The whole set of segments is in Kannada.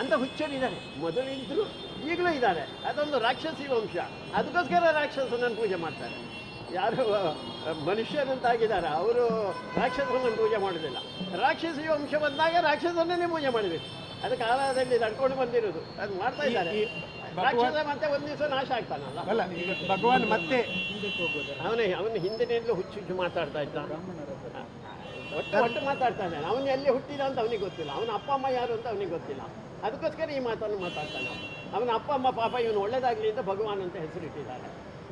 ಅಂತ ಹುಚ್ಚರಿದ್ದಾರೆ ಮೊದಲು ಇದ್ದರು ಈಗಲೂ ಇದ್ದಾರೆ. ಅದೊಂದು ರಾಕ್ಷಸಿ ವಂಶ. ಅದಕ್ಕೋಸ್ಕರ ರಾಕ್ಷಸನನ್ನು ಪೂಜೆ ಮಾಡ್ತಾರೆ. ಯಾರು ಮನುಷ್ಯರಂತಾಗಿದ್ದಾರೆ. ಅವರು ರಾಕ್ಷಸನನ್ನು ಪೂಜೆ ಮಾಡೋದಿಲ್ಲ. ರಾಕ್ಷಸಿ ವಂಶ ಬಂದಾಗ ರಾಕ್ಷಸನನ್ನೇ ಪೂಜೆ ಮಾಡಬೇಕು. ಅದು ಕಾಲದಲ್ಲಿ ನಡ್ಕೊಂಡು ಬಂದಿರೋದು. ಅದು ಮಾಡ್ತಾ ಇದ್ದಾರೆ. ರಾಕ್ಷಸ ಮತ್ತೆ ಒಂದು ದಿವಸ ನಾಶ ಆಗ್ತಾನಲ್ಲ? ಭಗವಾನ್ ಮತ್ತೆ ಅವನೇ ಅವನು ಹಿಂದಿನಿಂದಲೂ ಹುಚ್ಚು ಹುಚ್ಚು ಮಾತಾಡ್ತಾ ಇದ್ದ. ಒಟ್ಟು ಒಟ್ಟು ಮಾತಾಡ್ತಾನೆ ಅವನು ಎಲ್ಲಿ ಹುಟ್ಟಿದ ಅಂತ ಅವನಿಗೆ ಗೊತ್ತಿಲ್ಲ. ಅವನ ಅಪ್ಪ ಅಮ್ಮ ಯಾರು ಅಂತ ಅವನಿಗೆ ಗೊತ್ತಿಲ್ಲ. ಅದಕ್ಕೋಸ್ಕರ ಈ ಮಾತನ್ನು ಮಾತಾಡ್ತಾನೆ. ಅವನು. ಅಪ್ಪ ಅಮ್ಮ ಪಾಪ ಇವನು ಒಳ್ಳೇದಾಗಲಿ ಅಂತ ಭಗವಾನ್ ಅಂತ ಹೆಸರಿಟ್ಟಿದ್ದಾರೆ.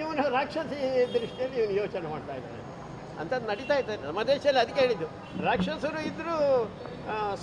ಇವನು ರಾಕ್ಷಸಿ ದೃಷ್ಟಿಯಲ್ಲಿ ಇವನು ಯೋಚನೆ ಮಾಡ್ತಾ ಇದ್ದಾನೆ. ಅಂತ ನಡೀತಾ ಇದ್ದಾರೆ ನಮ್ಮ ದೇಶದಲ್ಲಿ ಅದಕ್ಕೆ ಹೇಳಿದ್ದು. ರಾಕ್ಷಸರು ಇದ್ದರೂ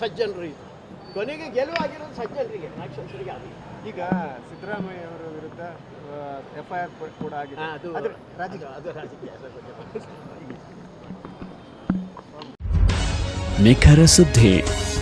ಸಜ್ಜನರು ಇದ್ರು. ಕೊನೆಗೆ ಗೆಲುವಾಗಿರೋದು ಸಜ್ಜನರಿಗೆ ರಾಕ್ಷಸರಿಗೆ ಆಗಲಿ ಈಗ ಸಿದ್ದರಾಮಯ್ಯ ಅವರ ವಿರುದ್ಧ ಎಫ್ ಐ ಆರ್ ಕೂಡ ಆಗಿದೆ. ಅದು ಅದು ರಾಜಕೀಯ. ಅದು ರಾಜಕೀಯ ಅದರ ನಿಖರ ಸುದ್ದಿ.